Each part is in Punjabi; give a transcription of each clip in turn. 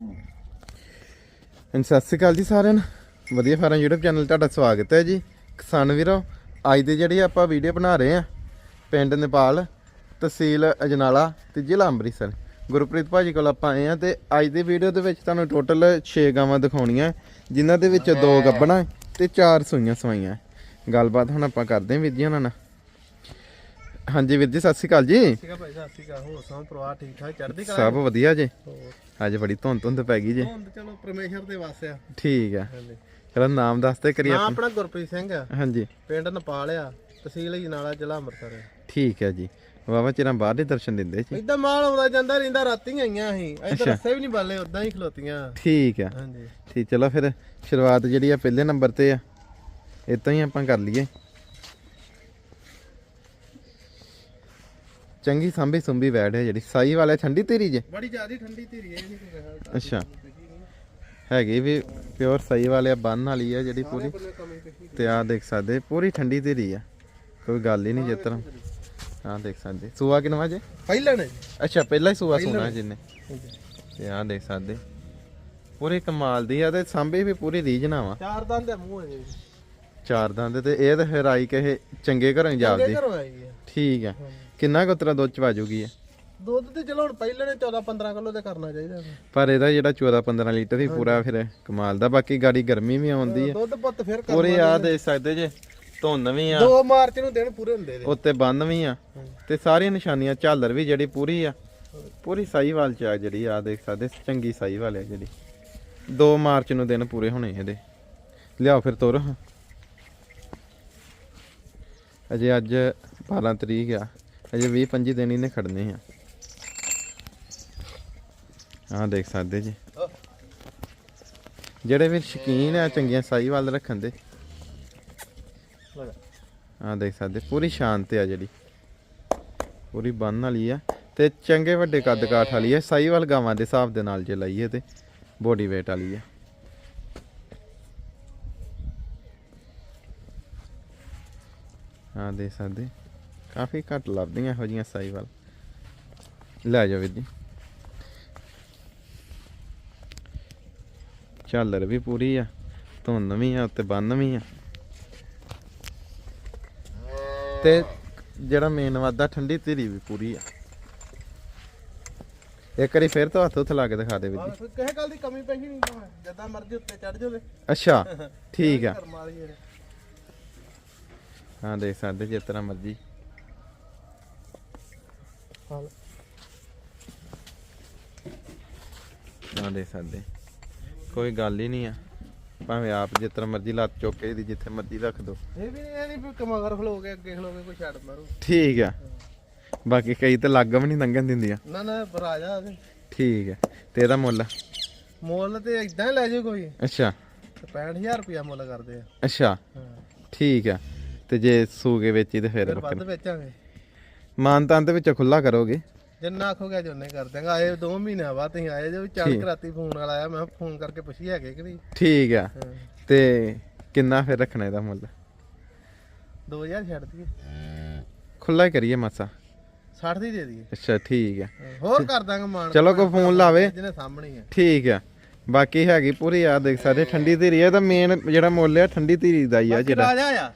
ਹਾਂਜੀ ਸਤਿ ਸ਼੍ਰੀ ਅਕਾਲ ਜੀ ਸਾਰਿਆਂ ਨੂੰ। ਵਧੀਆ ਫਾਰਮ YouTube ਚੈਨਲ ਤੁਹਾਡਾ ਸਵਾਗਤ ਹੈ ਜੀ। ਕਿਸਾਨ ਵੀਰੋ ਅੱਜ ਦੀ ਜਿਹੜੀ ਆਪਾਂ ਵੀਡੀਓ ਬਣਾ ਰਹੇ ਆ ਪਿੰਡ ਨੇਪਾਲ ਤਹਿਸੀਲ ਅਜਨਾਲਾ ਤੇ ਜ਼ਿਲ੍ਹਾ ਅੰਮ੍ਰਿਤਸਰ। ਗੁਰਪ੍ਰੀਤ ਭਾਜੀ ਕੋਲ ਆਪਾਂ ਆਏ ਆ ਤੇ ਅੱਜ ਦੀ ਵੀਡੀਓ ਦੇ ਵਿੱਚ ਤੁਹਾਨੂੰ ਟੋਟਲ 6 ਗਾਵਾਂ ਦਿਖਾਉਣੀਆਂ ਜਿਨ੍ਹਾਂ ਦੇ ਵਿੱਚ ਦੋ ਗੱਬਣਾ ਤੇ ਚਾਰ ਸੂਈਆਂ ਸਵਾਈਆਂ ਗੱਲਬਾਤ ਹੁਣ ਆਪਾਂ ਕਰਦੇ ਹਾਂ ਉਹਨਾਂ ਨਾਲ। ਹਾਂਜੀ ਵੀਰ ਜੀ ਸਤਿ ਸ਼੍ਰੀ ਅਕਾਲ ਜੀ। ਠੀਕ ਆ ਭਾਈ ਸਤਿ ਸ਼੍ਰੀ ਅਕਾਲ। ਹੋਰ ਸਭ ਪਰਿਵਾਰ ਠੀਕ ਠਾਕ? ਚੜ੍ਹਦੀ ਸਭ ਵਧੀਆ ਜੀ। ਅੱਜ ਬੜੀ ਧੁੰਦ ਧੁੰਦ ਪੈ ਗਈ ਜੀ। ਹੁਣ ਤਾਂ ਚਲੋ ਪਰਮੇਸ਼ਰ ਦੇ ਵਾਸਤੇ ਆ। ਠੀਕ ਆ। ਚਲੋ ਨਾਮ ਦੱਸਦੇ ਕਰੀਏ ਨਾਂ ਆਪਣਾ। ਗੁਰਪ੍ਰੀਤ ਸਿੰਘ ਆ। ਹਾਂਜੀ। ਪਿੰਡ ਨਪਾਲ ਆ ਤਹਿਸੀਲ ਜਨਾਲਾ ਜ਼ਿਲ੍ਹਾ ਅੰਮ੍ਰਿਤਸਰ ਆ। ਠੀਕ ਹੈ ਜੀ। ਵਾਵਾ ਚਿਰਾਂ ਬਾਹਰ ਦੇ ਦਰਸ਼ਨ ਦਿੰਦੇ ਜੀ। ਇਦਾਂ ਮਾਲ ਆਉਂਦਾ ਜਾਂਦਾ ਰਹਿੰਦਾ ਰਾਤੀ ਆਈਆਂ ਅਸੀਂ। ਇੱਧਰ ਰਸਤੇ ਵੀ ਨਹੀਂ ਬਾਲੇ ਉਦਾਂ ਹੀ ਖਲੋਤੀਆਂ। ਠੀਕ ਆ। ਹਾਂਜੀ। ਠੀਕ ਚਲੋ ਫਿਰ ਸ਼ੁਰੂਆਤ ਜਿਹੜੀ ਆ ਪਹਿਲੇ ਨੰਬਰ ਤੇ ਆ। ਇਤਾਂ ਹੀ ਆਪਾਂ ਕਰ ਲਈਏ। ਚੰਗੀ ਸੰਭੀ ਸੁੰਭੀ ਬੈਠ ਹੈ ਜਿਹੜੀ। ਸਾਈ ਵਾਲੇ ਠੰਡੀ ਤੇਰੀ ਜੇ? ਬੜੀ ਜ਼ਿਆਦੀ ਠੰਡੀ ਧੀਰੀ ਹੈ ਇਹ ਨਹੀਂ ਅੱਛਾ। ਹੈਗੀ ਵੀ ਪਿਓਰ ਸਾਈ ਵਾਲੇ ਬੰਨ ਵਾਲੀ ਆ ਜਿਹੜੀ ਪੂਰੀ। ਤੇ ਆ ਦੇਖ ਸਕਦੇ ਪੂਰੀ ਠੰਡੀ ਤੇਰੀ ਆ। ਕੋਈ ਗੱਲ ਹੀ ਨਹੀਂ ਜਿਸ ਤਰ੍ਹਾਂ। ਆ ਦੇਖ ਸਕਦੇ। ਸੂਆ ਕਿਨਵਾ ਜੇ? ਪਹਿਲਾਂ ਨੇ ਅੱਛਾ ਪਹਿਲਾਂ ਹੀ ਸੂਆ ਸੁਣਾ ਜਿੰਨੇ। ਤੇ ਆ ਦੇਖ ਸਕਦੇ। ਪੂਰੀ ਕਮਾਲ ਦੀ ਆ ਤੇ ਸਾਂਭੇ ਵੀ ਪੂਰੀ ਰੀਜਨਾ ਵਾ ਚਾਰ ਦੰਦ ਦੇ ਮੂੰਹ ਹੈ ਜੀ। ਚਾਰ ਦੰਦ ਤੇ ਇਹ ਤਾਂ ਫਿਰ ਆਈ ਕਹੇ ਚੰਗੇ ਘਰੋਂ ਹੈ ਠੀਕ ਆ ਕਿੰਨਾ ਕੁ ਤੇਰਾ ਦੁੱਧ ਚ ਵਾਜੂਗੀ ਆ ਦੁੱਧ ਤੇ ਚਲੋ ਹੁਣ ਪਹਿਲਾਂ ਨੇ 14 15 ਕਿਲੋ ਤੇ ਕਰਨਾ ਚਾਹੀਦਾ ਪਰ ਇਹਦਾ ਜਿਹੜਾ 14 15 ਲੀਟਰ ਹੀ ਪੂਰਾ ਫਿਰ ਕਮਾਲ ਦਾ ਬਾਕੀ ਗਾੜੀ ਗਰਮੀ ਵੀ ਆਉਂਦੀ ਆ ਦੁੱਧ ਪੁੱਤ ਫਿਰ ਕਰ ਪੂਰੇ ਆ ਦੇਖ ਸਕਦੇ ਜੇ ਧੁੰਨ ਵੀ ਆ। 2 ਮਾਰਚ ਨੂੰ ਦਿਨ ਪੂਰੇ ਹੁੰਦੇ ਨੇ। ਉੱਤੇ ਬੰਨ ਵੀ ਆ। ਤੇ ਸਾਰੀਆਂ ਨਿਸ਼ਾਨੀਆਂ ਝਾਲਰ ਵੀ ਜਿਹੜੀ ਪੂਰੀ ਆ। ਪੂਰੀ ਸਾਈਵਾਲ ਚ ਆ ਜਿਹੜੀ ਆ ਦੇਖ ਸਕਦੇ ਚੰਗੀ ਸਾਈਵਾਲ ਆ ਜਿਹੜੀ। 2 ਮਾਰਚ ਨੂੰ ਦਿਨ ਪੂਰੇ ਹੋਣੇ ਇਹਦੇ। ਲਿਆਓ ਫਿਰ ਤੁਰ। ਅਜੇ ਅੱਜ 12 ਤਰੀਕ ਆ। ਅਜੇ 20 25 ਦਿਨ ਇਹਨੇ ਖੜਨੇ ਆ। ਆ ਦੇਖ ਸਕਦੇ ਜੀ। ਜਿਹੜੇ ਵੀ ਸ਼ਕੀਨ ਆ, ਚੰਗੀਆਂ ਸਾਈਵਾਲ ਰੱਖਣ ਦੇ। ਆ ਦੇਖ ਸਕਦੇ, ਪੂਰੀ ਸ਼ਾਂਤ ਆ ਜਿਹੜੀ। ਪੂਰੀ ਬੰਨ ਵਾਲੀ ਆ। ਤੇ ਚੰਗੇ ਵੱਡੇ ਕੱਦ ਕਾਠ ਵਾਲੀ ਆ। ਸਾਈਵਾਲ ਗਾਵਾਂ ਦੇ ਹਿਸਾਬ ਦੇ ਨਾਲ ਜੇ ਲਈਏ ਤੇ ਬੋਡੀ weight ਵਾਲੀ ਆ। ਆ ਦੇਖ ਸਕਦੇ। ਕਾਫੀ ਘੱਟ ਲੱਭਦੀਆਂ ਇਹੋ ਜੀਆਂ ਸਾਈਵਾਲ ਲੈ ਜਾਓ ਵੀਰ ਜੀ। ਝਾਲਰ ਵੀ ਪੂਰੀ ਆ ਧੁੰਨ ਵੀ ਆ ਉੱਤੇ ਬੰਨ ਵੀ ਆ। ਤੇ ਜਿਹੜਾ ਮੇਨ ਵਾਦਾ ਠੰਡੀ ਧੀਰੀ ਵੀ ਪੂਰੀ ਆ। ਇੱਕ ਵਾਰੀ ਫਿਰ ਤੋਂ ਹੱਥ ਉੱਥੇ ਲਾ ਕੇ ਦਿਖਾ ਦੇ ਵੀਰ ਜੀ। ਕਿਸੇ ਗੱਲ ਦੀ ਕਮੀ ਪੇਸ਼ੀ ਨਹੀਂ ਜਿੱਦਾਂ ਮਰਜ਼ੀ ਉੱਤੇ ਚੜ ਜਾਵੇ। ਅੱਛਾ ਠੀਕ ਆ। ਹੈ ਹਾਂ ਦੇਖ ਸਕਦੇ ਜਿਸ ਤਰ੍ਹਾਂ ਮਰਜ਼ੀ। ਹਾਂ ਦੇਖ ਸਕਦੇ। ਕੋਈ ਗੱਲ ਹੀ ਨਹੀਂ ਆ। ਭਾਵੇਂ ਆਪ ਜਿਸ ਤਰ੍ਹਾਂ ਮਰਜ਼ੀ ਲੱਤ ਚੁੱਕ ਕੇ ਇਹਦੀ ਜਿੱਥੇ ਮਰਜ਼ੀ ਰੱਖ ਦੋ। ਇਹ ਵੀ ਨਹੀਂ ਇਹ ਨਹੀਂ ਕਮਗਰ ਖਲੋ ਕੇ ਅੱਗੇ ਖਲੋ ਕੇ ਕੋਈ ਛੱਡ ਮਾਰੂ। ਠੀਕ ਆ। ਬਾਕੀ ਕਈ ਤਾਂ ਲੱਗ ਵੀ ਨਹੀਂ ਲੰਘਣ ਦਿੰਦੀਆਂ। ਨਾ ਨਾ ਰਾਜਾ ਤੇ। ਠੀਕ ਆ। ਤੇ ਇਹਦਾ ਮੁੱਲ? ਮੁੱਲ ਤੇ ਇਦਾਂ ਹੀ ਲੈ ਜਾਓ ਕੋਈ। ਅੱਛਾ। ਤੇ 65000 ਰੁਪਇਆ ਮੁੱਲ ਕਰਦੇ ਆ। ਅੱਛਾ। ਹਾਂ। ਠੀਕ ਆ। ਤੇ ਜੇ ਸੂਗੇ ਵੇਚੀ ਤੇ ਫਿਰ ਫਿਰ ਵੱਧ ਵੇਚਾਂਗੇ। ਮਾਨਤਾਨ ਦੇ ਵਿੱਚੋਂ ਖੁੱਲਾ ਕਰੋਗੇ? ਜਿੰਨਾ ਆਖੋਗੇ ਜੋਨੇ ਕਰ ਦਾਂਗੇ ਆਏ 2 ਮਹੀਨਿਆਂ ਬਾਅਦ ਤੁਸੀਂ ਆਏ ਜੋ ਚੱਲ। ਕਰਾਤੀ ਫੋਨ ਵਾਲਾ ਆਇਆ ਮੈਂ ਫੋਨ ਕਰਕੇ ਪੁੱਛੀ ਹੈਗੇ ਕਿ ਨਹੀਂ। ਠੀਕ ਆ। ਤੇ ਕਿੰਨਾ ਫਿਰ ਰੱਖਣਾ ਇਹਦਾ ਮੁੱਲ? 2000 ਛੱਡ ਦਈਏ। ਖੁੱਲਾ ਹੀ ਕਰੀਏ ਮਾਸਾ। 60 ਦੀ ਦੇ ਦਈਏ। ਅੱਛਾ ਠੀਕ ਆ। ਹੋਰ ਕਰ ਦਾਂਗੇ ਮਾਨ ਚਲੋ ਕੋਈ ਫੋਨ ਲਾਵੇ। ਜਿਹਨੇ ਸਾਹਮਣੇ ਆ। ਠੀਕ ਆ। ਬਾਕੀ ਹੈਗੀ ਪੂਰੀ ਆ ਦੇਖ ਸਕਦੇ ਠੰਡੀ ਧੀਰੀ ਆ ਤਾਂ ਮੇਨ ਜਿਹੜਾ ਮੁੱਲ ਆ ਠੰਡੀ ਧੀਰੀ ਦਾ ਹੀ ਆ ਜਿਹੜਾ। ਰਾਜਾ ਆ।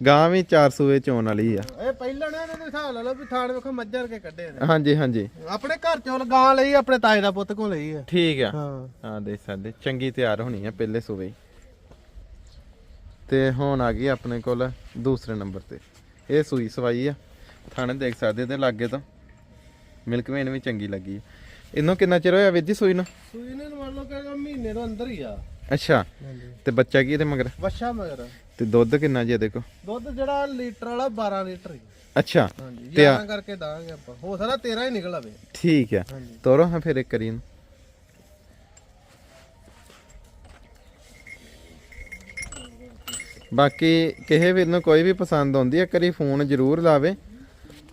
ਗਾਂ ਵੀ 400 ਵਿੱਚ ਆਉਣ ਵਾਲੀ ਆ। ਇਹ ਪਹਿਲਾਂ ਨੇ ਇਹਨਾਂ ਦੇ ਹਿਸਾਬ ਲਾ ਲਓ ਵੀ ਥਾਣ ਵੇਖੋ ਮੱਝਰ ਕੇ ਕੱਢੇ ਨੇ। ਹਾਂਜੀ ਹਾਂਜੀ। ਆਪਣੇ ਘਰ ਚੋਂ ਗਾਂ ਲਈ ਆਪਣੇ ਤਾਏ ਦਾ ਪੁੱਤ ਕੋਲ ਲਈ ਆ। ਠੀਕ ਆ। ਹਾਂ। ਹਾਂ ਦੇਖ ਸਕਦੇ ਚੰਗੀ ਤਿਆਰ ਹੋਣੀ ਆ ਪਹਿਲੇ ਸੂਵੇ ਹੀ। ਤੇ ਹੁਣ ਆ ਗਈ ਆਪਣੇ ਕੋਲ ਦੂਸਰੇ ਨੰਬਰ ਤੇ। ਇਹ ਸੂਈ ਸਵਾਈ ਆ। ਥਾਣੇ ਦੇਖ ਸਕਦੇ ਤੇ ਲਾਗੇ ਤੋਂ। ਮਿਲਕ ਵੇਨ ਵੀ ਚੰਗੀ ਲੱਗੀ ਇਹਨੂੰ ਕਿੰਨਾ ਚਿਰ ਹੋਇਆ ਵੀਰ ਜੀ ਸੂਈ ਨੂੰ? ਸੂਈ ਨੇ ਮੰਨ ਲਓ ਕਿ ਮਹੀਨੇ ਤੋਂ ਅੰਦਰ ਹੀ ਆ। ਅੱਛਾ। ਹਾਂਜੀ। ਤੇ ਬੱਚਾ ਕੀ ਇਹਦੇ ਮਗਰ? ਵੱਛਾ ਮਗਰ। ਤੇ ਦੁੱਧ ਕਿੰਨਾ ਜੀ ਕੋ ਦੁੱਧ ਜਿਹੜਾ ਲੀਟਰ ਵਾਲਾ 12 ਲੀਟਰ ਹੀ। ਅੱਛਾ। ਹਾਂਜੀ ਤੇ ਆ- 11 ਕਰਕੇ ਦਾਂਗੇ ਆਪਾਂ। ਹੋ ਸਕਦਾ 13 ਹੀ ਨਿਕਲ ਆਵੇ। ਠੀਕ ਆ ਹਾਂਜੀ। ਤੋਰੋ ਹਾਂ ਫਿਰ ਇੱਕ ਕਰੀ ਇਹਨੂੰ। ਬਾਕੀ ਕਿਸੇ ਵੀਰ ਨੂੰ ਕੋਈ ਵੀ ਪਸੰਦ ਆਉਂਦੀ ਹੈ ਕਰੀ ਫੋਨ ਜ਼ਰੂਰ ਲਾਵੇ।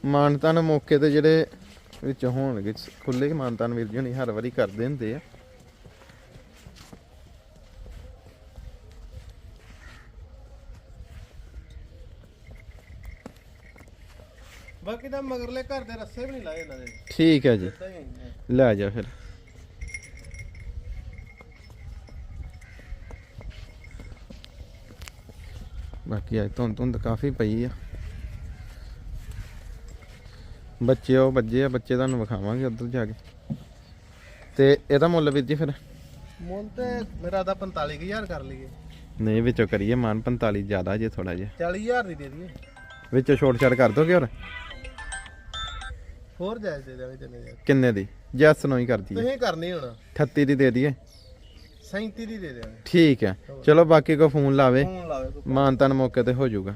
ਮਾਨਤਾਨ ਮੌਕੇ ਤੇ ਜਿਹੜੇ ਵਿੱਚ ਹੋਣਗੇ ਖੁੱਲੇ ਮਾਨਤਾਨ ਵੀਰ ਜੀ ਹੁਣੀ ਹਰ ਵਾਰੀ ਕਰਦੇ ਹੁੰਦੇ ਆ। ਬਾਕੀ ਤਾਂ ਮਗਰਲੇ ਘਰ ਦੇ ਰੱਸੇ ਵੀ ਨਹੀਂ ਲਾਏ ਇਹਨਾਂ ਦੇ। ਠੀਕ ਹੈ ਜੀ। ਲੈ ਜਾ ਫਿਰ। ਬਾਕੀ ਅੱਜ ਧੁੰਦ ਧੁੰਦ ਕਾਫੀ ਪਈ ਆ। ਬੱਚੇ ਉਹ ਵੱਜੇ ਆ ਬੱਚੇ ਤੁਹਾਨੂੰ ਵਿਖਾਵਾਂਗੇ ਉੱਧਰ ਜਾ ਕੇ। ਤੇ ਇਹਦਾ ਮੁੱਲ ਵੀ ਜੀ ਫਿਰ। ਮੁੱਲ ਤੇ ਮੇਰਾ ਦਾ 45000 ਕਰ ਲਈਏ। ਨਹੀਂ ਵਿੱਚੋਂ ਕਰੀਏ ਮਾਨ 45 ਜ਼ਿਆਦਾ ਜੇ ਥੋੜਾ ਜਿਹਾ। 40000 ਦੀ ਦੇ ਦਈਏ। ਵਿੱਚੋਂ ਛੋਟ ਛੜ ਕਰ ਦੋਗੇ ਹੋਰ? ਹੋਰ ਜਾਇਜ਼ ਦੇ ਦੇਵਾਂਗੇ ਜਿੰਨੇ ਜਾਇਜ਼ ਕਿੰਨੇ ਦੀ? ਜੈਸ ਨੂੰ ਹੀ ਕਰਦੀ ਹੈ। ਤੁਸੀਂ ਕਰਨੀ ਹੁਣ। 38 ਦੀ ਦੇ ਦਈਏ। 37 ਦੀ ਦੇ ਦੇਵਾਂਗੇ। ਠੀਕ ਹੈ। ਚਲੋ ਬਾਕੀ ਕੋ ਫੋਨ ਲਾਵੇ। ਫੋਨ ਲਾਵੇ ਕੋਈ ਮਾਨਤਨ ਮੌਕੇ ਤੇ ਹੋ ਜਾਊਗਾ।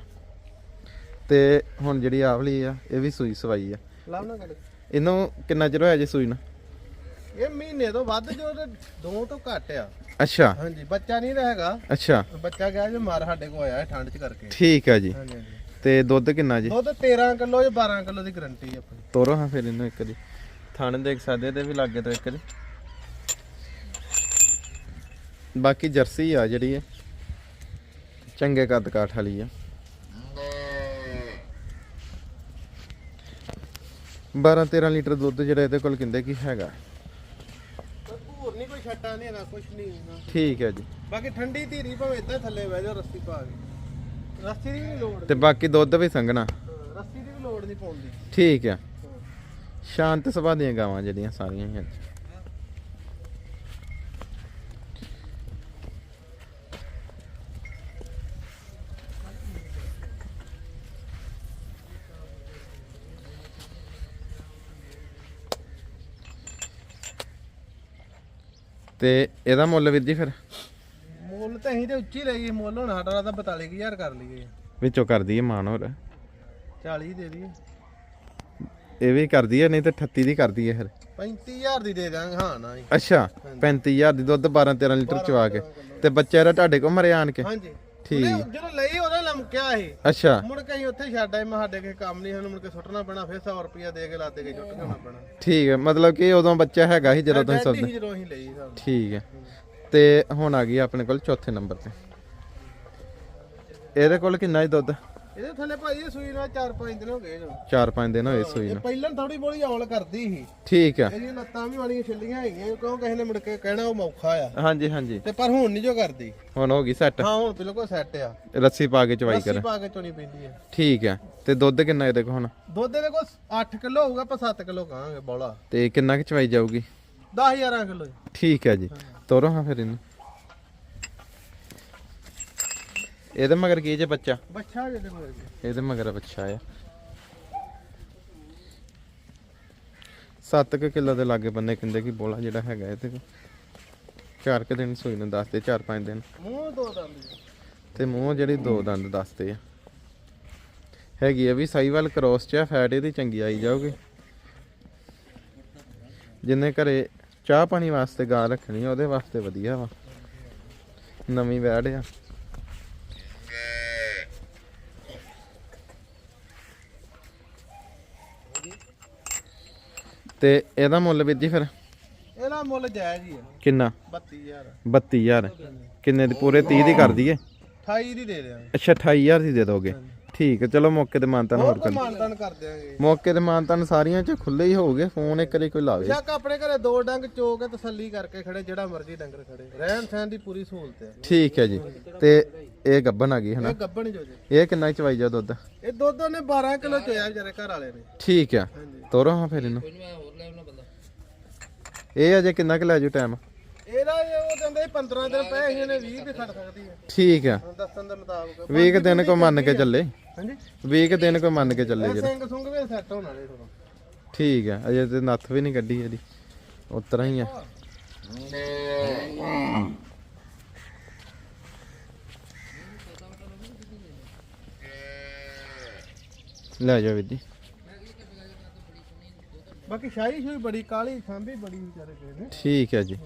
ਤੇ ਹੁਣ ਜਿਹੜੀ ਆਵਲੀ ਆ ਇਹ ਵੀ ਸੂਈ ਸਵਾਈ ਆ। ਲਾਭ ਨਾ ਕਰ ਇਹਨੂੰ ਕਿੰਨਾ ਚਿਰ ਹੋਇਆ ਜੀ ਸੂਈ ਨੂੰ? ਇਹ ਮਹੀਨੇ ਤੋਂ ਵੱਧ ਜੋ ਤੇ ਦੋ ਤੋਂ ਘੱਟ ਆ। ਅੱਛਾ। ਹਾਂਜੀ ਬੱਚਾ ਨਹੀਂ ਰਹੇਗਾ ਅੱਛਾ। ਬੱਚਾ ਗਿਆ ਜੇ ਮਾਰ ਸਾਡੇ ਕੋ ਆਇਆ ਠੰਡ ਚ ਕਰਕੇ। ਠੀਕ ਆ ਜੀ। ਹਾਂਜੀ ਹਾਂਜੀ। ਤੇ ਦੁੱਧ ਕਿੰਨਾ ਜੀ? ਦੁੱਧ 13 ਕਿਲੋ ਜਾਂ 12 ਕਿਲੋ ਦੀ ਗਾਰੰਟੀ ਹੈ ਆਪਣੀ। ਤੋਰੋ ਹਾਂ ਫਿਰ ਇਹਨੂੰ ਇੱਕ ਦੀ ਥਣ ਦੇਖ ਸਕਦੇ ਤੇ ਵੀ ਲੱਗੇ ਤੋਂ ਇੱਕ ਦੀ ਬਾਕੀ ਜਰਸੀ ਆ ਜਿਹੜੀ ਹੈ ਚੰਗੇ ਕੱਦ ਕਾਠ ਵਾਲੀ ਆ। 12 13 ਲੀਟਰ ਦੁੱਧ ਜਿਹੜਾ ਇਹਦੇ ਕੋਲ ਕਿੰਦੇ ਕੀ ਹੈਗਾ? ਨਹੀਂ ਕੋਈ ਛੱਟਾ ਨਹੀਂ ਹੈਗਾ ਕੁਛ ਨਹੀਂ। ਠੀਕ ਹੈ ਜੀ। ਬਾਕੀ ਠੰਡੀ ਧੀਰੀ ਭਾਵੇਂ ਇੱਦਾਂ ਥੱਲੇ ਬਹਿ ਜਾਓ ਰੱਸੀ ਪਾ ਕੇ। ਰੱਸੀ ਦੀ ਵੀ ਨੀ ਲੋੜ। ਤੇ ਬਾਕੀ ਦੁੱਧ ਵੀ ਸੰਘਣਾ। ਰੱਸੀ ਦੀ ਵੀ ਲੋੜ ਨਹੀਂ ਪਾਉਂਦੀ ਠੀਕ ਆ। ਸ਼ਾਂਤ ਸੁਭਾਅ ਦੀਆਂ ਗਾਵਾਂ ਜਿਹੜੀਆਂ ਸਾਰੀਆਂ ਹੀ ਅੱਜ। ਤੇ ਇਹਦਾ ਮੁੱਲ ਵੀਰ ਜੀ ਫਿਰ? ਤਾਂ ਅਸੀਂ ਤੇ ਉੱਚੀ ਲਈ ਮੁੱਲ ਹੁਣ ਸਾਡਾ ਤਾਂ 42000 ਕਰ ਲਈਏ। ਵਿੱਚੋਂ ਕਰਦੀ ਹੈ ਮਾਨ ਹੋਰ। 40 ਦੇ ਦਈਏ। ਇਹ ਵੀ ਕਰਦੀ ਹੈ ਨਹੀਂ ਤੇ 38 ਦੀ ਕਰਦੀ ਹੈ ਫਿਰ। 35000 ਦੀ ਦੇ ਦਾਂਗੇ ਹਾਂ ਨਾ ਜੀ। ਅੱਛਾ 35000 ਦੀ ਦੁੱਧ 12 13 ਲੀਟਰ ਚਵਾ ਕੇ। ਤੇ ਬੱਚਾ ਇਹਦਾ ਤੁਹਾਡੇ ਕੋਲ ਮਰਿਆ ਆਣ ਕੇ? ਹਾਂਜੀ। ਠੀਕ। ਉਹਨੇ ਜਦੋਂ ਲਈ ਉਹਦਾ ਲਮਕਿਆ ਇਹ। ਅੱਛਾ। ਮੁੜ ਕੇ ਅਸੀਂ ਉੱਥੇ ਛੱਡ ਆਏ ਮੈਂ ਸਾਡੇ ਕਿਸੇ ਕੰਮ ਨਹੀਂ ਸਾਨੂੰ ਮੁੜ ਕੇ ਸੁੱਟਣਾ ਪੈਣਾ ਫਿਰ 100 ਰੁਪਿਆ ਦੇ ਕੇ ਲਾਦੇ ਕੇ ਚੁੱਕ ਜਾਣਾ ਪੈਣਾ। ਠੀਕ ਹੈ ਮਤਲਬ ਕਿ ਉਦੋਂ ਬੱਚਾ ਹੈਗਾ ਸੀ ਜਦੋਂ ਤੁਸੀਂ ਡੈਡੀ ਸੌਦੇ। ਸੀ ਜਦੋਂ ਅਸੀਂ ਲਈ ਸਾਨੂੰ। ਠੀਕ ਹੈ। ਤੇ ਹੁਣ ਆ ਗਈ ਆਪਣੇ ਕੋਲ ਚੌਥੇ ਨੰਬਰ ਤੇ। ਇਹਦੇ ਕੋਲ ਕਿੰਨਾ ਹੀ ਦੁੱਧ? ਇਹਦੇ ਥੱਲੇ ਭਾਈ ਇਹ ਸੂਈ ਨਾਲ 4-5 ਦਿਨ ਹੋ ਗਏ ਜੋ 4-5 ਦਿਨ ਹੋਏ ਸੂਈ ਇਹ ਨੂੰ ਪਹਿਲਾਂ ਥੋੜੀ ਬੋਲੀ ਔਲ ਕਰਦੀ ਸੀ। ਠੀਕ ਹੈ ਇਹਦੀਆਂ ਲੱਤਾਂ ਵੀ ਵਾਲੀਆਂ ਛਿੱਲੀਆਂ ਹੈਗੀਆਂ ਕਿਉਂ ਕਿਸੇ ਨੇ ਮੁੜ ਕੇ ਕਹਿਣਾ ਉਹ ਮੌਖਾ ਆ। ਹਾਂਜੀ ਹਾਂਜੀ। ਤੇ ਪਰ ਹੁਣ ਨਹੀਂ ਜੋ ਕਰਦੀ। ਹੁਣ ਹੋ ਗਈ ਸੈੱਟ। ਹਾਂ ਹੁਣ ਬਿਲਕੁਲ ਸੈੱਟ ਆ। ਰੱਸੀ ਪਾ ਕੇ ਚਵਾਈ ਕਰ। ਪਾ ਕੇ ਚੋਣੀ ਪੈਂਦੀ ਹੈ ਠੀਕ ਹੈ ਤੇ ਦੁੱਧ ਕਿੰਨਾ ਇਹਦੇ ਕੋਲ ਹੁਣ? ਦੁੱਧ ਦੇ ਕੋਲ 8 ਕਿਲੋ ਹੋਊਗਾ ਆਪਾਂ 7 ਕਿਲੋ ਕਹਾਂਗੇ ਬੋਲਾ। ਤੇ ਕਿੰਨਾ ਕਿ ਚਵਾਈ ਜਾਊਗੀ? 10000 ਕਿਲੋ ਠੀਕ ਹੈ ਜੀ। ਤੋਰੋ ਹਾਂ ਫਿਰ ਇਹਨੂੰ। ਇਹਦੇ ਮਗਰ ਕੀ ਜੇ ਬੱਚਾ? ਬੱਚਾ ਕੋਲ ਜੀ। ਇਹਦੇ ਮਗਰ ਬੱਚਾ ਆ। 7 ਕਿਲੋ ਦੇ ਲਾਗੇ ਬੰਨੇ ਕਹਿੰਦੇ ਕਿ ਬੋਲਾ ਜਿਹੜਾ ਹੈਗਾ ਇਹਦੇ ਕੋਲ। ਚਾਰ ਕੁ ਦਿਨ ਸੂਈ ਨੂੰ ਦੱਸਦੇ 4-5 ਦਿਨ। ਮੂੰਹ ਦੋ ਦੰਦ। ਤੇ ਮੂੰਹ ਜਿਹੜੀ ਦੋ ਦੰਦ ਦੱਸਦੇ ਆ। ਹੈਗੀ ਆ ਵੀ ਸਾਈਵਾਲ ਕ੍ਰੋਸ ਚ ਆ ਫੈਟ ਇਹਦੀ ਚੰਗੀ ਆਈ ਜਾਊਗੀ। ਜਿੰਨੇ ਘਰੇ ਚਾਹ ਪਾਣੀ ਵਾਸਤੇ ਗਾਂ ਰੱਖਣੀ ਆ ਉਹਦੇ ਵਾਸਤੇ ਵਧੀਆ ਵਾ। ਨਵੀਂ ਵੈੜ ਆ। ਤੇ ਇਹਦਾ ਮੁੱਲ ਵੀਰ ਜੀ ਫਿਰ? ਇਹਦਾ ਮੁੱਲ ਜਾਇਜ਼ ਹੀ ਆ। ਕਿੰਨਾ? 32000 32000 ਕਿੰਨੇ ਦੀ? ਪੂਰੇ 30 ਦੀ ਕਰ ਦਈਏ? 28 ਦੀ ਦੇ ਦਿਆਂਗੇ। ਅੱਛਾ 28000 ਦੀ ਦੇ ਦੋਗੇ। ਠੀਕ ਹੈ ਚਲੋ ਮੌਕੇ ਤੇ ਮਾਨਤਾਨ ਹੋਰ ਹੋਰ ਕਰ ਦਿਆਂਗੇ। ਮੌਕੇ ਤੇ ਮਾਨਤਾਨ ਸਾਰੀਆਂ ਚ ਖੁੱਲੇ ਹੀ ਹੋਊਗੇ ਫੋਨ ਇੱਕ ਵਾਰੀ ਕੋਈ ਲਾਵੇ। ਸ਼ੱਕ ਆਪਣੇ ਘਰੇ ਦੋ ਡੰਗ ਚੋ ਕੇ ਤਸੱਲੀ ਕਰਕੇ ਖੜੇ ਜਿਹੜਾ ਮਰਜ਼ੀ ਡੰਗਰ ਖੜੇ। ਰਹਿਣ ਸਹਿਣ ਦੀ ਪੂਰੀ ਸਹੂਲਤ ਹੈ। ਠੀਕ ਹੈ ਜੀ। ਤੇ ਇਹ ਗੱਬਨ ਆ ਗਈ ਹਨਾ? ਇਹ ਗੱਬਣ ਜੋ ਜੀ। ਇਹ ਕਿੰਨਾ ਚਵਾਈ ਜਾ ਦੁੱਧ? ਇਹ ਦੁੱਧ ਉਹਨੇ 12 ਕਿਲੋ ਚੋਇਆ ਵਿਚਾਰੇ ਘਰ ਵਾਲੇ ਨੇ। ਠੀਕ ਆ। ਤੋਰੋ ਹਾਂ ਫਿਰ ਇਹਨੂੰ। ਇਹ ਅਜੇ ਕਿੰਨਾ ਕੁ ਲੈ ਜੂ ਟਾਈਮ ਇਹਦਾ ਇਹ ਉਹ ਕਹਿੰਦੇ 15 ਦਿਨ ਪਏ ਇਹਨੇ 20 ਵੀ ਖੜ ਸਕਦੀ ਹੈ। ਠੀਕ ਆ। ਦੱਸਣ ਦੇ ਮੁਤਾਬਕ 20 ਦਿਨ ਕੋ ਮੰਨ ਕੇ ਚੱਲੇ। ਹਾਂਜੀ? 20 ਦਿਨ ਕੋ ਮੰਨ ਕੇ ਚੱਲੇ ਇਹ ਜਿਹੜਾ ਸਿੰਘ ਸੁੰਗ ਵੀ ਸੈੱਟ ਹੋਣ ਵਾਲੇ ਥੋੜਾ ਠੀਕ ਆ ਅਜੇ ਤੇ ਨੱਥ ਵੀ ਨਹੀਂ ਕੱਢੀ ਇਹਦੀ। ਉਤਰਾ ਹੀ ਆ। ਲੈ ਜਾ ਵੀਰ ਜੀ। ਬਾਕੀ ਸ਼ਾਹੀ ਸ਼ੂਈ ਬੜੀ ਕਾਲੀ ਸਾਂਭੀ ਬੜੀ ਵਿਚਾਰੇ ਨੇ। ਠੀਕ ਹੈ ਜੀ।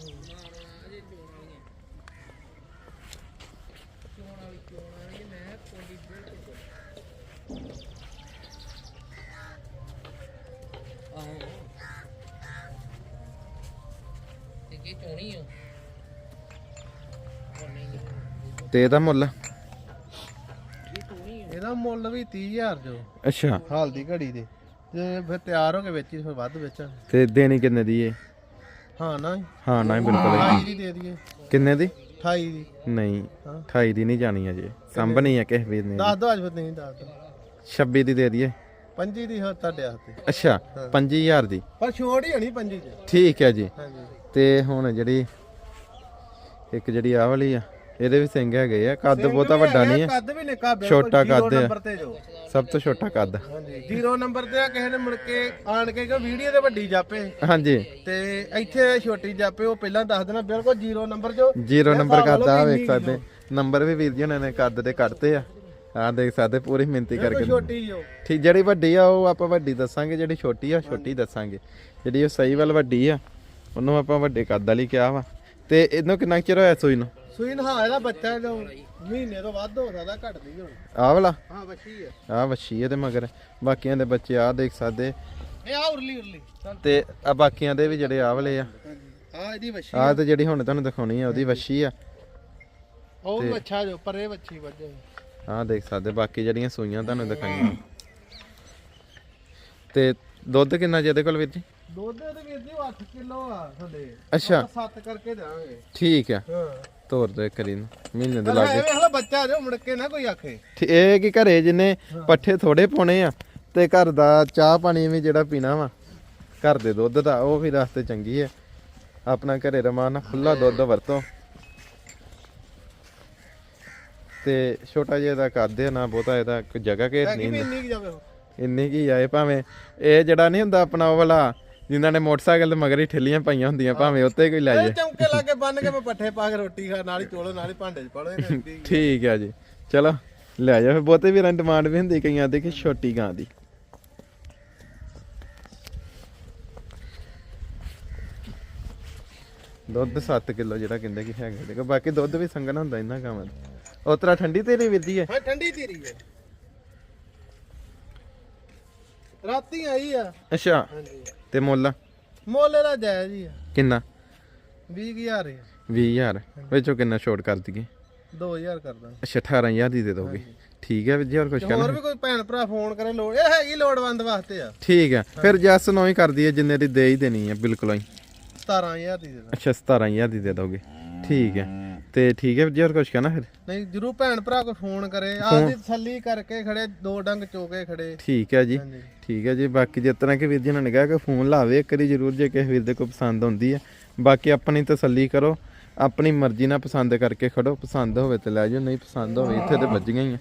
ਤੇ ਇਹਦਾ ਮੁੱਲ? ਇਹਦਾ ਮੁੱਲ ਵੀ 30000 ਜੋ। ਅੱਛਾ। ਹਾਲ ਦੀ ਘੜੀ ਦੇ। ਤੇ ਫਿਰ ਤਿਆਰ ਹੋ ਕੇ ਵੇਚੀ ਫਿਰ ਵੱਧ ਵੇਚਾਂਗੇ। ਤੇ ਦੇਣੀ ਕਿੰਨੇ ਦੀ ਏ? ਹਾਂ ਨਾ ਹਾਂ ਨਾ ਹੀ ਬਿਲਕੁਲ ਦੀ ਦੇ ਦਈਏ। ਕਿੰਨੇ ਦੀ? 28 ਦੀ। ਨਹੀਂ ਹਾਂ। 28 ਦੀ ਨਹੀਂ ਜਾਣੀ ਅਜੇ ਸੰਭਣੀ ਆ ਕਿਸੇ ਵੀਰ ਨੇ। ਦੱਸ ਦੋ ਅੱਜ ਫਿਰ ਨਹੀਂ ਦੱਸ ਦੋ 26 ਦੀ ਦੇ ਦਈਏ। 25 ਦੀ ਹੋ ਤੁਹਾਡੇ ਹੱਥੇ। ਅੱਛਾ 5000 ਦੀ। ਪਰ ਛੋੜ ਹੀ ਹੋਣੀ 25 ਚ। ਠੀਕ ਹੈ ਜੀ। ਹਾਂਜੀ। ਤੇ ਹੁਣ ਜਿਹੜੀ ਇੱਕ ਜਿਹੜੀ ਆਹ ਵਾਲੀ ਆ ਇਹਦੇ ਵੀ ਸਿੰਘ ਹੈਗੇ ਆ ਕੱਦ ਬਹੁਤਾ ਵੱਡਾ ਨਹੀਂ ਹੈ ਕੱਦ ਵੀ ਨਿੱਕਾ ਬਿਲਕੁਲ ਛੋਟਾ ਕੱਦ ਆ। ਨੰਬਰ ਤੇ ਜੋ। ਸਭ ਤੋਂ ਛੋਟਾ ਕੱਦ। ਹਾਂਜੀ। ਜ਼ੀਰੋ ਨੰਬਰ ਤੇ ਆ ਕਿਸੇ ਨੇ ਮੁੜ ਕੇ ਆਣ ਕੇ ਕਿ ਵੀਡੀਓ ਤੇ ਵੱਡੀ ਜਾਪੇ। ਹਾਂਜੀ। ਤੇ ਇੱਥੇ ਛੋਟੀ ਜਾਪੇ ਉਹ ਪਹਿਲਾਂ ਦੱਸ ਦੇਣਾ ਬਿਲਕੁਲ ਜ਼ੀਰੋ ਨੰਬਰ ਜੋ ਜ਼ੀਰੋ ਨੰਬਰ ਹਿਸਾਬ ਕੱਦ ਆ ਲਓ ਵੇਖ ਸਕਦੇ। ਨੰਬਰ ਵੀ ਵੀਰ ਜੀ ਉਹਨਾਂ ਨੇ ਕੱਦ ਦੇ ਕੱਢਤੇ ਆ। ਆ ਦੇਖ ਸਕਦੇ ਪੂਰੀ ਮਿਹਨਤੀ ਕਰਕੇ। ਛੋਟੀ ਜੋ ਠੀਕ ਜਿਹੜੀ ਵੱਡੀ ਆ ਉਹ ਆਪਾਂ ਵੱਡੀ ਦੱਸਾਂਗੇ ਜਿਹੜੀ ਛੋਟੀ ਆ ਛੋਟੀ ਦੱਸਾਂਗੇ। ਜਿਹੜੀ ਉਹ ਸਹੀ ਵੱਲ ਵੱਡੀ ਆ ਉਹਨੂੰ ਆਪਾਂ ਵੱਡੇ ਕੱਦ ਵਾਲੀ ਕਿਹਾ ਵਾ। ਤੇ ਇਹਨੂੰ ਕਿੰਨਾ ਚਿਰ ਹੋਇਆ ਸੂਈ ਨੂੰ? ਸੂਈ ਨਹਾ ਇਹਦਾ ਬੱਚਾ ਜੋ ਮਹੀਨੇ ਤੋਂ ਵੱਧ ਹੋ ਸਕਦਾ ਘਟਦੀ ਹੁਣ। ਆਹ ਵਾਲਾ? ਹਾਂ ਬੱਚੀ ਹੈ ਆਹ ਵੱਛੀ ਇਹਦੇ ਮਗਰ। ਬਾਕੀਆਂ ਦੇ ਬੱਚੇ ਆ ਦੇਖ ਸਕਦੇ। ਇਹ ਆ ਉਰਲੀ ਉਰਲੀ। ਤੇ ਆ ਬਾਕੀਆਂ ਦੇ ਵੀ ਜਿਹੜੇ ਆਹ ਵਾਲੇ ਆ। ਆ ਇਹਦੀ ਬੱਚੀ ਆਹ ਤੇ ਜਿਹੜੀ ਹੁਣ ਤੁਹਾਨੂੰ ਦਿਖਾਉਣੀ ਆ ਉਹਦੀ ਵੱਛੀ ਆ। ਉਹ ਵੀ ਅੱਛਾ ਜੋ ਪਰੇ ਬੱਚੀ ਵੱਜੇ। ਆਹ ਦੇਖ ਸਕਦੇ ਬਾਕੀ ਜਿਹੜੀਆਂ ਸੂਈਆਂ ਤੁਹਾਨੂੰ ਦਿਖਾਈਆਂ। ਤੇ ਦੁੱਧ ਕਿੰਨਾ ਜੀ ਇਹਦੇ ਕੋਲ ਵੀਰ ਜੀ? ਦੁੱਧ ਦੇ ਵੀਰ ਜੀ 8 ਕਿਲੋ ਆ ਤੁਹਾਡੇ ਅੱਛਾ। 7 ਕਰਕੇ ਦੇਵਾਂਗੇ। ਠੀਕ ਆ। ਹਾਂ। ਤੋਰ ਦੇ ਕਰੀ ਨੂੰ ਮਹੀਨੇ ਦੇ ਇਹ ਲਾਗੇ। ਵੇਖ ਲਓ ਬੱਚਾ ਜੋ ਮੁੜ ਕੇ ਨਾ ਕੋਈ ਆਖੇ। ਇਹ ਕਿ ਘਰੇ ਜਿੰਨੇ ਪੱਠੇ ਥੋੜੇ ਪਾਉਣੇ ਆ ਤੇ ਘਰ ਦਾ ਚਾਹ ਪਾਣੀ ਵੀ ਜਿਹੜਾ ਪੀਣਾ ਵਾ ਘਰ ਦੇ ਦੁੱਧ ਦਾ ਉਹ ਵੀ ਰਸਤੇ ਚੰਗੀ ਹੈ ਆਪਣਾ ਘਰੇ ਰਮਾਨ ਖੁੱਲਾ ਦੁੱਧ ਵਰਤੋ। ਤੇ ਛੋਟਾ ਜਿਹਾ ਦਾ ਕਰਦੇ ਆ ਨਾ ਬਹੁਤਾ ਇਹਦਾ ਕੋਈ ਜਗ੍ਹਾ ਘੇਰ ਨਹੀਂ ਵੀ ਇੰਨੀ ਕੁ ਜਾਵੇ। ਇੰਨੀ ਕੀ ਆਏ ਭਾਵੇਂ। ਇਹ ਜਿਹੜਾ ਨਹੀਂ ਹੁੰਦਾ ਆਪਣਾ ਉਹ ਵਾਲਾ ਜਿਨ੍ਹਾਂ ਨੇ ਮੋਟਰਸਾਈਕਲ ਦੇ ਮਗਰ ਹੀ ਠੱਲੀਆਂ ਪਾਈਆਂ ਹੁੰਦੀਆਂ ਭਾਵੇਂ ਉੱਤੇ ਕੋਈ ਲੈ ਜਾਏ। ਚੌਂਕੇ ਲਾ ਕੇ ਬੰਨ ਕੇ ਮੈਂ ਪੱਠੇ ਪਾ ਕੇ ਰੋਟੀ ਖਾ ਨਾਲ ਹੀ ਚੋਲੋ ਨਾਲ ਹੀ ਭਾਂਡੇ 'ਚ ਇਹ ਠੀਕ ਹੈ ਜੀ। ਚਲੋ ਲੈ ਜਾ ਫਿਰ ਬਹੁਤੇ ਵੀਰਾਂ ਡਿਮਾਂਡ ਵੀ ਹੁੰਦੀ ਕਈਆਂ ਦੀ ਕਿ ਛੋਟੀ ਗਾਂ ਦੀ। ਦੁੱਧ 7 ਕਿਲੋ ਜਿਹੜਾ ਕਹਿੰਦੇ ਕਿ ਹੈਗਾ ਦੇਖੋ ਬਾਕੀ ਦੁੱਧ ਵੀ ਸੰਗਣ ਹੁੰਦਾ ਇਹਨਾਂ ਦਾ। ਉਤਰਾ ਠੰਡੀ ਤੇਰੀ ਵਿਰਦੀ ਹੈ? ਹਾਂ ਠੰਡੀ ਧੀਰੀ ਹੈ। ਰਾਤੀ ਆਈ ਆ। ਅੱਛਾ। ਹਾਂਜੀ। ਤੇ ਮੁੱਲ? ਮੁੱਲ ਇਹਦਾ ਜਾਇਜ਼ ਹੀ ਆ। ਕਿੰਨਾ? 20000 ਹੈ 20000 ਵਿੱਚੋਂ ਕਿੰਨਾ ਛੋਟ ਕਰ ਦਈਏ 2000 ਕਰਦਾ ਅੱਛਾ 18000 ਦੀ ਦੇ ਦੋਗੇ। ਠੀਕ ਹੈ ਵੀਰ ਜੀ ਹੋਰ ਕੁਝ ਹੋਰ ਕਹਿਣਾ? ਵੀ ਕੋਈ ਭੈਣ ਭਰਾ ਫੋਨ ਕਰੇ ਲੋੜ? ਇਹ ਹੈਗੀ ਲੋੜਵੰਦ ਵਾਸਤੇ ਆ। ਠੀਕ ਹੈ। ਫਿਰ ਜੈਸ ਨੋ ਹੀ ਕਰ ਦਈਏ ਜਿੰਨੇ ਦੀ ਦੇ ਹੀ ਦੇਣੀ ਹੈ ਬਿਲਕੁਲ ਹੀ। 17000 ਦੀ ਦੇ ਦਾਂ। ਅੱਛਾ 17000 ਦੀ ਦੇ ਦੋਗੇ। ਠੀਕ ਹੈ। ਤੇ ਠੀਕ ਹੈ ਜੀ ਹੋਰ ਕੁਝ ਕਹਿਣਾ ਫਿਰ? ਨਹੀਂ ਜਰੂਰ ਭੈਣ ਭਰਾ ਕੋਈ ਫੋਨ ਕਰੇ। ਆਪਦੀ ਤਸੱਲੀ ਕਰਕੇ ਖੜੇ ਦੋ ਡੰਗ ਚੋਕੇ ਖੜੇ। ਠੀਕ ਹੈ ਜੀ। ਠੀਕ ਹੈ ਜੀ ਬਾਕੀ ਜਿਸ ਤਰ੍ਹਾਂ ਕਿ ਵੀਰ ਜੀ ਨੇ ਕਿਹਾ ਕਿ ਫੋਨ ਲਾਵੇ ਇੱਕ ਵਾਰੀ ਜ਼ਰੂਰ ਜੇ ਕਿਸੇ ਵੀਰ ਦੇ ਕੋਈ ਪਸੰਦ ਹੁੰਦੀ ਹੈ। ਬਾਕੀ ਆਪਣੀ ਤਸੱਲੀ ਕਰੋ ਆਪਣੀ ਮਰਜ਼ੀ ਨਾਲ ਪਸੰਦ ਕਰਕੇ ਖੜੋ। ਪਸੰਦ ਹੋਵੇ ਤੇ ਲੈ ਜਾਓ ਨਹੀਂ ਪਸੰਦ ਹੋਵੇ ਇੱਥੇ ਤੇ ਵੱਜੀਆਂ ਹੀ ਆ।